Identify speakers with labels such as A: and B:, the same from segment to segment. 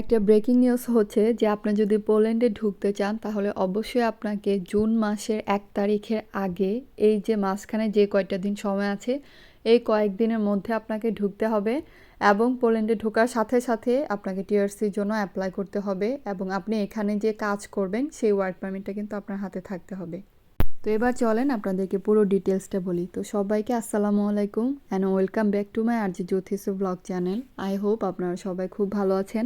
A: একটা breaking news হচ্ছে যে আপনি যদি পোল্যান্ডে ঢুকতে চান, তাহলে অবশ্যই আপনাকে জুন মাসের এক তারিখের আগে এই যে মাঝখানে যে কয়টা দিন সময় আছে, এই কয়েকদিনের মধ্যে আপনাকে ঢুকতে হবে এবং পোল্যান্ডে ঢোকার সাথে সাথে আপনাকে টিআরসির জন্য অ্যাপ্লাই করতে হবে এবং আপনি এখানে যে কাজ করবেন, সেই ওয়ার্ক পারমিটটা কিন্তু আপনার হাতে থাকতে হবে। তো এবার চলেন আপনাদেরকে পুরো ডিটেলসটা বলি। তো সবাইকে আসসালামু আলাইকুম and welcome back to my R Jyotish blog channel I hope আপনারা সবাই খুব ভালো আছেন।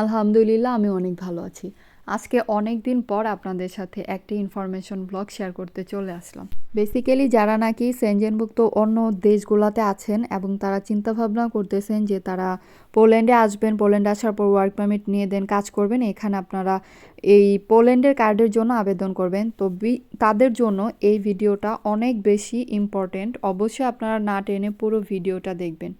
A: আলহামদুলিল্লাহ, আমি অনেক ভালো আছি। আজকে অনেক দিন পর আপনাদের সাথে একটি ইনফরমেশন ব্লগ শেয়ার করতে চলে আসলাম। বেসিক্যালি যারা নাকি সেনজেনভুক্ত অন্য দেশগুলোতে আছেন এবং তারা চিন্তাভাবনা করতেছেন যে তারা পোল্যান্ডে আসবেন পোল্যান্ডে আসার পর ওয়ার্ক পারমিট নিয়ে দেন, কাজ করবেন, এখানে আপনারা এই পোল্যান্ডের কার্ডের জন্য আবেদন করবেন। তো তাদের জন্য এই ভিডিওটা অনেক বেশি ইম্পর্টেন্ট অবশ্যই আপনারা না টেনে পুরো ভিডিওটা দেখবেন।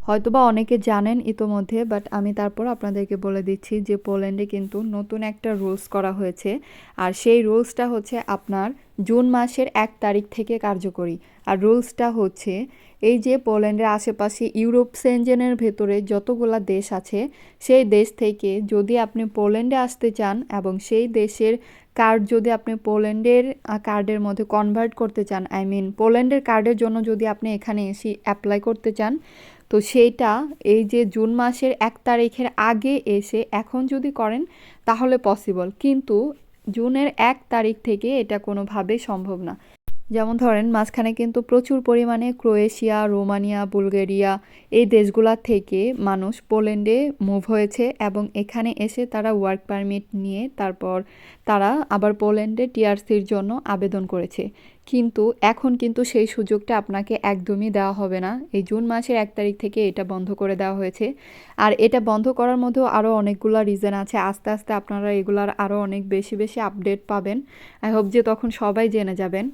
A: হয়তোবা অনেকে জানেন ইতোমধ্যে বাট আমি তারপর আপনাদেরকে বলে দিচ্ছি যে পোল্যান্ডে কিন্তু নতুন একটা রুলস করা হয়েছে। আর সেই রুলসটা হচ্ছে আপনার জুন মাসের এক তারিখ থেকে কার্যকরী। আর রুলসটা হচ্ছে এই যে পোল্যান্ডের আশেপাশে ইউরোপ সেনজেনের ভেতরে যতগুলা দেশ আছে, সেই দেশ থেকে যদি আপনি পোল্যান্ডে আসতে চান এবং সেই দেশের কার্ড যদি আপনি পোল্যান্ডের কার্ডের মধ্যে কনভার্ট করতে চান আই মিন পোল্যান্ডের কার্ডের জন্য যদি আপনি এখানে এসে অ্যাপ্লাই করতে চান তো সেইটা এই যে জুন মাসের এক তারিখের আগে এসে এখন যদি করেন, তাহলে পসিবল কিন্তু জুনের এক তারিখ থেকে এটা কোনোভাবেই সম্ভব না। যেমন ধরেন, মাঝখানে কিন্তু প্রচুর পরিমাণে ক্রোয়েশিয়া, রোমানিয়া, বুলগেরিয়া এই দেশগুলা থেকে মানুষ পোল্যান্ডে মুভ হয়েছে এবং এখানে এসে তারা ওয়ার্ক পারমিট নিয়ে তারপর তারা আবার পোল্যান্ডে টিআরসির জন্য আবেদন করেছে। কিন্তু এখন কিন্তু সেই সুযোগটা আপনাকে একদমই দেওয়া হবে না। এই জুন মাসের এক তারিখ থেকে এটা বন্ধ করে দেওয়া হয়েছে। আর এটা বন্ধ করার মধ্যেও আরও অনেকগুলো রিজন আছে। আস্তে আস্তে আপনারা এগুলার আরও অনেক বেশি বেশি আপডেট পাবেন। আই হোপ যে তখন সবাই জেনে যাবেন।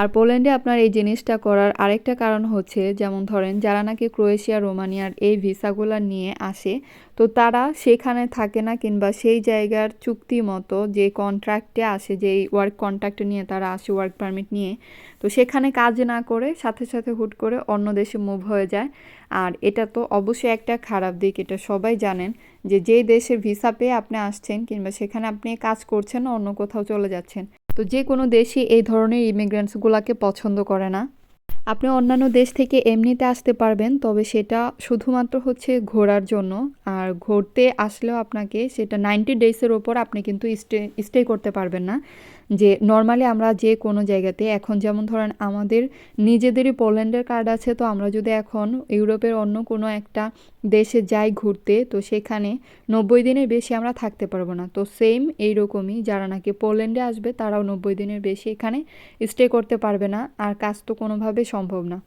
A: আর পোল্যান্ডে আপনার এই জিনিসটা করার আরেকটা কারণ হচ্ছে, যেমন ধরেন যারা নাকি ক্রোয়েশিয়া, রোমানিয়ার এই ভিসাগুলো নিয়ে আসে, তো তারা সেখানে থাকে না কিংবা সেই জায়গার চুক্তি মতো যে কন্ট্রাক্টে আসে, যে ওয়ার্ক কন্ট্রাক্ট নিয়ে তারা আসে ওয়ার্ক পারমিট নিয়ে, তো সেখানে কাজ না করে সাথে সাথে হুট করে অন্য দেশে মুভ হয়ে যায়। আর এটা তো অবশ্যই একটা খারাপ দিক, এটা সবাই জানেন যে যেই দেশে ভিসা পেয়ে আপনি আসছেন কিংবা সেখানে আপনি কাজ করছেন অন্য কোথাও চলে যাচ্ছেন তো যে কোনো দেশই এই ধরনের ইমিগ্রেন্টসগুলোকে পছন্দ করে না। আপনি অন্যান্য দেশ থেকে এমনিতে আসতে পারবেন, তবে সেটা শুধুমাত্র হচ্ছে ঘোরার জন্য। আর ঘুরতে আসলেও আপনাকে সেটা নাইনটি ডেজের ওপর আপনি কিন্তু স্টে স্টে করতে পারবেন না। যে নর্মালি আমরা যে কোনো জায়গাতে, এখন যেমন ধরেন আমাদের নিজেদেরই পোল্যান্ডের কার্ড আছে, তো আমরা যদি এখন ইউরোপের অন্য কোনো একটা দেশে যাই ঘুরতে, তো সেখানে নব্বই দিনের বেশি আমরা থাকতে পারব না। তো সেম এইরকমই, যারা নাকি পোল্যান্ডে আসবে, তারাও নব্বই দিনের বেশি এখানে স্টে করতে পারবে না, আর কাজ তো কোনোভাবে সম্ভব না।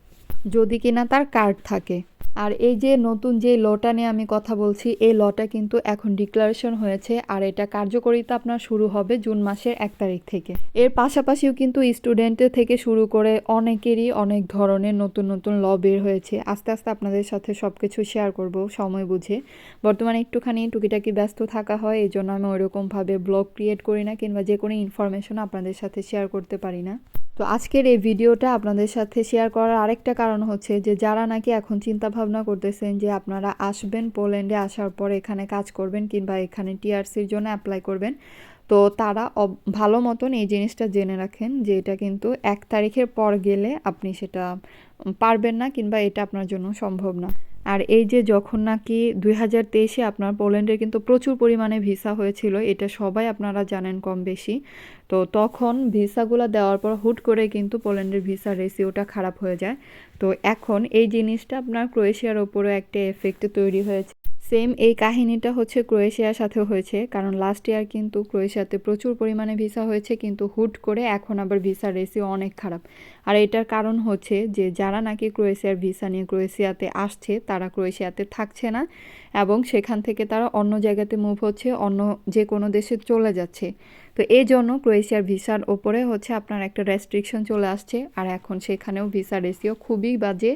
A: যদি কিনা তার কার্ড থাকে। আর এই যে নতুন যে লটা নিয়ে আমি কথা বলছি, এই লটা কিন্তু এখন ডিক্লারেশন হয়েছে আর এটা কার্যকরিতা আপনার শুরু হবে জুন মাসের এক তারিখ থেকে। এর পাশাপাশিও কিন্তু স্টুডেন্টের থেকে শুরু করে অনেকেরই অনেক ধরনের নতুন নতুন ল বের হয়েছে। আস্তে আস্তে আপনাদের সাথে সব কিছু শেয়ার করব সময় বুঝে। বর্তমানে একটুখানি টুকিটাকি ব্যস্ত থাকা হয় এই জন্য আমি ওইরকমভাবে ব্লগ ক্রিয়েট করি না কিংবা যে কোনো ইনফরমেশন আপনাদের সাথে শেয়ার করতে পারি না। তো আজকের এই ভিডিওটা আপনাদের সাথে শেয়ার করার আরেকটা কারণ হচ্ছে যে, যারা নাকি এখন চিন্তা ভাবনা করতেছেন যে, আপনারা আসবেন পোল্যান্ডে আসার পর এখানে কাজ করবেন কিংবা এখানে টিআরসির জন্য অ্যাপ্লাই করবেন, তো তারা ভালো মতন এই জিনিসটা জেনে রাখেন যে, এটা কিন্তু এক তারিখের পর গেলে আপনি সেটা পারবেন না কিংবা এটা আপনার জন্য সম্ভব না। আর এই যে যখন নাকি দুই হাজার তেইশে আপনার পোল্যান্ডের কিন্তু প্রচুর পরিমাণে ভিসা হয়েছিল, এটা সবাই আপনারা জানেন কম বেশি। তো তখন ভিসাগুলো দেওয়ার পর হুট করে কিন্তু পোল্যান্ডের ভিসা রেসিওটা খারাপ হয়ে যায়। তো এখন এই জিনিসটা আপনার ক্রোয়েশিয়ার ওপরও একটা এফেক্ট তৈরি হয়েছে। সেম এই কাহিনীটা হচ্ছে ক্রোয়েশিয়ার সাথে হয়েছে, কারণ লাস্ট ইয়ার কিন্তু ক্রোয়েশিয়াতে প্রচুর পরিমাণে ভিসা হয়েছে, কিন্তু হুট করে এখন আবার ভিসা রেসিও অনেক খারাপ। আর এটার কারণ হচ্ছে যে, যারা নাকি ক্রোয়েশিয়ার ভিসা নিয়ে ক্রোয়েশিয়াতে আসছে, তারা ক্রোয়েশিয়াতে থাকছে না এবং সেখান থেকে তারা অন্য জায়গাতে মুভ হচ্ছে, অন্য যে কোনো দেশে চলে যাচ্ছে। তো এই জন্য ক্রোয়েশিয়ার ভিসার ওপরে হচ্ছে আপনার একটা রেস্ট্রিকশন চলে আসছে, আর এখন সেখানেও ভিসা রেসিও খুবই বাজে,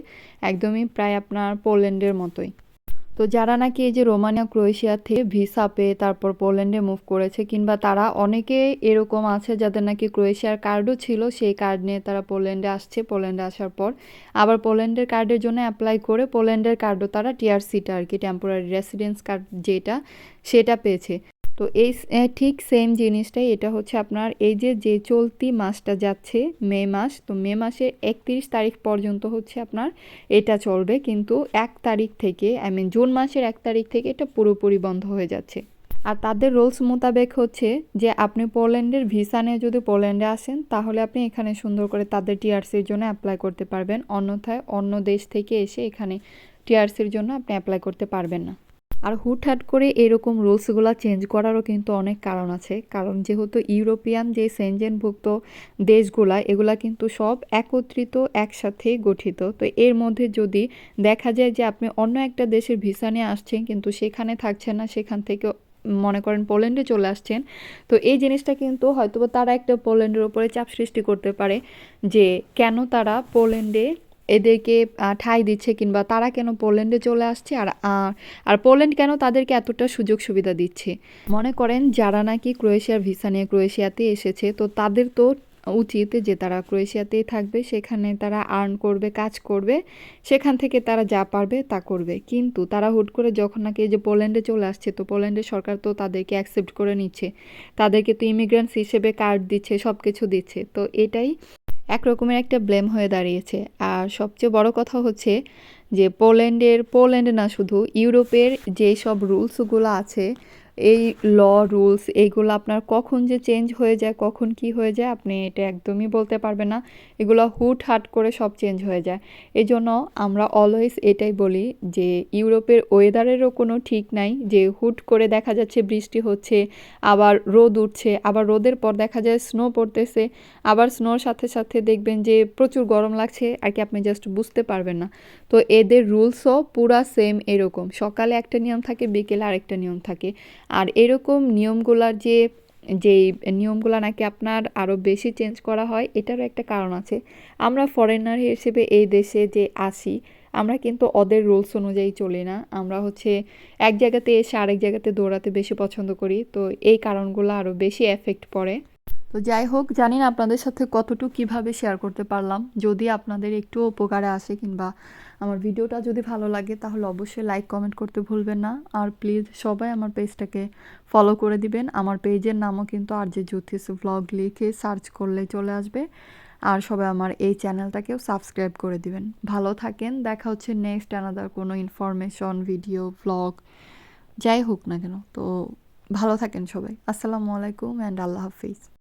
A: একদমই প্রায় আপনার পোল্যান্ডের মতোই। তো যারা নাকি এই যে রোমানিয়া, ক্রোয়েশিয়া থেকে ভিসা পেয়ে তারপর পোল্যান্ডে মুভ করেছে কিংবা তারা অনেকে এরকম আছে যাদের নাকি ক্রোয়েশিয়ার কার্ডও ছিল, সেই কার্ড নিয়ে তারা পোল্যান্ডে আসছে, পোল্যান্ডে আসার পর। আবার পোল্যান্ডের কার্ডের জন্য অ্যাপ্লাই করে পোল্যান্ডের কার্ডও তারা টিআরসিটা আর কি টেম্পোরারি রেসিডেন্স কার্ড যেটা, সেটা পেয়েছে। তো এই ঠিক সেম জিনিসটাই। এটা হচ্ছে আপনার এই যে যে চলতি মাসটা যাচ্ছে, মে মাস, তো মে মাসের একত্রিশ তারিখ পর্যন্ত হচ্ছে আপনার এটা চলবে। কিন্তু এক তারিখ থেকে আই মিন জুন মাসের এক তারিখ থেকে এটা পুরোপুরি বন্ধ হয়ে যাচ্ছে। আর তাদের রোলস মোতাবেক হচ্ছে যে, আপনি পোল্যান্ডের ভিসা নিয়ে যদি পোল্যান্ডে আসেন, তাহলে আপনি এখানে সুন্দর করে তাদের টিআরসির জন্য অ্যাপ্লাই করতে পারবেন। অন্যথায় অন্য দেশ থেকে এসে এখানে টিআরসির জন্য আপনি অ্যাপ্লাই করতে পারবেন না। আর হুটহাট করে এরকম রুলসগুলো চেঞ্জ করারও কিন্তু অনেক কারণ আছে। কারণ যেহেতু ইউরোপিয়ান যে সেনজেনভুক্ত দেশগুলা, এগুলা কিন্তু সব একত্রিত, একসাথে গঠিত। তো এর মধ্যে যদি দেখা যায় যে আপনি অন্য একটা দেশের ভিসা নিয়ে আসছেন, কিন্তু সেখানে থাকছেন না, সেখান থেকে মনে করেন পোল্যান্ডে চলে আসছেন, তো এই জিনিসটা কিন্তু হয়তোবা তারা একটা পোল্যান্ডের উপরে চাপ সৃষ্টি করতে পারে যে কেন তারা পোল্যান্ডে এদেরকে ঠাঁই দিচ্ছে কিংবা তারা কেন পোল্যান্ডে চলে আসছে আর আর পোল্যান্ড কেন তাদেরকে এতটা সুযোগ সুবিধা দিচ্ছে? মনে করেন যারা নাকি ক্রোয়েশিয়ার ভিসা নিয়ে ক্রোয়েশিয়াতে এসেছে, তো তাদের তো উচিত যে তারা ক্রোয়েশিয়াতেই থাকবে, সেখানে তারা আর্ন করবে, কাজ করবে, সেখান থেকে তারা যা পারবে তা করবে। কিন্তু তারা হুট করে যখন নাকি এই যে পোল্যান্ডে চলে আসছে, তো পোল্যান্ডের সরকার তো তাদেরকে অ্যাকসেপ্ট করে নিচ্ছে। তাদেরকে তো ইমিগ্রেন্টস হিসেবে কার্ড দিচ্ছে সব কিছু দিচ্ছে। তো এটাই এক রকমের একটা ব্লেম হয়ে দাঁড়িয়েছে। আর সবচেয়ে বড় কথা হচ্ছে যে পোল্যান্ডের, পোল্যান্ড না শুধু, ইউরোপের যেই সব রুলসগুলো আছে এই ল রুলস এইগুলো আপনার কখন যে চেঞ্জ হয়ে যায়, কখন কি হয়ে যায়, আপনি এটা একদমই বলতে পারবেন না। এগুলো হুট হাট করে সব চেঞ্জ হয়ে যায়। এই জন্য আমরা অলওয়েজ এটাই বলি যে, ইউরোপের ওয়েদারেরও কোনো ঠিক নাই, যে হুট করে দেখা যাচ্ছে বৃষ্টি হচ্ছে, আবার রোদ উঠছে, আবার রোদের পর দেখা যায় স্নো পড়তেছে, আবার স্নোর সাথে সাথে দেখবেন যে প্রচুর গরম লাগছে, আর কি আপনি জাস্ট বুঝতে পারবেন না। তো এদের রুলসও পুরা সেম এরকম। সকালে একটা নিয়ম থাকে, বিকেলে আরেকটা নিয়ম থাকে। আর এরকম নিয়মগুলার যে, যেই নিয়মগুলো নাকি আপনার আরও বেশি চেঞ্জ করা হয়, এটারও একটা কারণ আছে। আমরা ফরেনার হিসেবে এই দেশে যে আসি, আমরা কিন্তু ওদের রুলস অনুযায়ী চলি না। আমরা হচ্ছে এক জায়গাতে এসে আরেক জায়গাতে দৌড়াতে বেশি পছন্দ করি। তো এই কারণগুলো আরও বেশি এফেক্ট পড়ে। তো যাই হোক, জানি না আপনাদের সাথে কতটুকু কীভাবে শেয়ার করতে পারলাম। যদি আপনাদের একটু উপকারে আসে কিংবা আমার ভিডিওটা যদি ভালো লাগে, তাহলে অবশ্যই লাইক কমেন্ট করতে ভুলবেন না। আর প্লিজ সবাই আমার পেজটাকে ফলো করে দিবেন। আমার পেজের নামও কিন্তু আর যে জ্যোতিষ ব্লগ লিখে সার্চ করলে চলে আসবে। আর সবাই আমার এই চ্যানেলটাকেও সাবস্ক্রাইব করে দিবেন। ভালো থাকেন, দেখা হচ্ছে নেক্সট আনাদার কোনো ইনফরমেশন ভিডিও ব্লগ যাই হোক না কেন। তো ভালো থাকেন সবাই। আসসালামু আলাইকুম অ্যান্ড আল্লাহ হাফিজ।